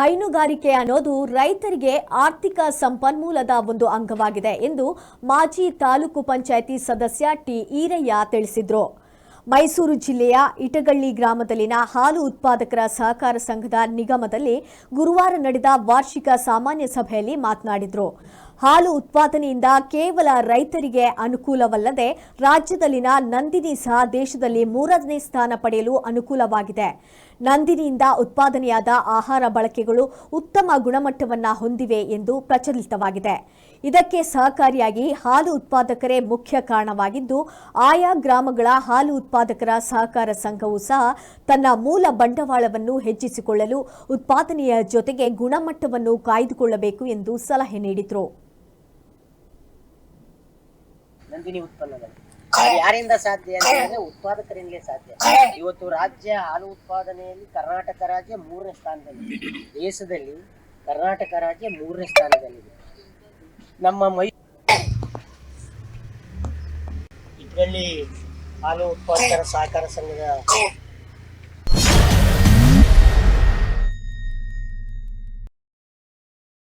ಹೈನುಗಾರಿಕೆ ಅನ್ನೋದು ರೈತರಿಗೆ ಆರ್ಥಿಕ ಸಂಪನ್ಮೂಲದ ಒಂದು ಅಂಗವಾಗಿದೆ ಎಂದು ಮಾಜಿ ತಾಲೂಕು ಪಂಚಾಯಿತಿ ಸದಸ್ಯ ಟಿ ಈರಯ್ಯ ತಿಳಿಸಿದರು. ಮೈಸೂರು ಜಿಲ್ಲೆಯ ಇಟಗಳ್ಳಿ ಗ್ರಾಮದಲ್ಲಿನ ಹಾಲು ಉತ್ಪಾದಕರ ಸಹಕಾರ ಸಂಘದ ನಿಗಮದಲ್ಲಿ ಗುರುವಾರ ನಡೆದ ವಾರ್ಷಿಕ ಸಾಮಾನ್ಯ ಸಭೆಯಲ್ಲಿ ಮಾತನಾಡಿದ್ರು. ಹಾಲು ಉತ್ಪಾದನೆಯಿಂದ ಕೇವಲ ರೈತರಿಗೆ ಅನುಕೂಲವಲ್ಲದೆ ರಾಜ್ಯದಲ್ಲಿನ ನಂದಿನಿ ಸಹ ದೇಶದಲ್ಲಿ ಮೂರನೇ ಸ್ಥಾನ ಪಡೆಯಲು ಅನುಕೂಲವಾಗಿದೆ. ನಂದಿನಿಯಿಂದ ಉತ್ಪಾದನೆಯಾದ ಆಹಾರ ಬಳಕೆಗಳು ಉತ್ತಮ ಗುಣಮಟ್ಟವನ್ನ ಹೊಂದಿವೆ ಎಂದು ಪ್ರಚಲಿತವಾಗಿದೆ. ಇದಕ್ಕೆ ಸಹಕಾರಿಯಾಗಿ ಹಾಲು ಉತ್ಪಾದಕರೇ ಮುಖ್ಯ ಕಾರಣವಾಗಿದ್ದು, ಆಯಾ ಗ್ರಾಮಗಳ ಹಾಲು ಉತ್ಪಾದಕರ ಸಹಕಾರ ಸಂಘವು ಸಹ ತನ್ನ ಮೂಲ ಬಂಡವಾಳವನ್ನು ಹೆಚ್ಚಿಸಿಕೊಳ್ಳಲು ಉತ್ಪಾದನೆಯ ಜೊತೆಗೆ ಗುಣಮಟ್ಟವನ್ನು ಕಾಯ್ದುಕೊಳ್ಳಬೇಕು ಎಂದು ಸಲಹೆ ನೀಡಿದರು. ನಂದಿನಿ ಉತ್ಪನ್ನಗಳು. ಯಾರಿಂದ ಸಾಧ್ಯ ಅಂತಂದ್ರೆ ಉತ್ಪಾದಕರಿಂದ ಉತ್ಪಾದಕರಿಂದಲೇ ಸಾಧ್ಯ. ಇವತ್ತು ರಾಜ್ಯ ಹಾಲು ಉತ್ಪಾದನೆಯಲ್ಲಿ ಕರ್ನಾಟಕ ರಾಜ್ಯ ಮೂರನೇ ಸ್ಥಾನದಲ್ಲಿದೆ. ದೇಶದಲ್ಲಿ ಕರ್ನಾಟಕ ರಾಜ್ಯ ಮೂರನೇ ಸ್ಥಾನದಲ್ಲಿದೆ. ನಮ್ಮ ಮೈ ಇದರಲ್ಲಿ ಹಾಲು ಉತ್ಪಾದಕರ ಸಹಕಾರ ಸಂಘದ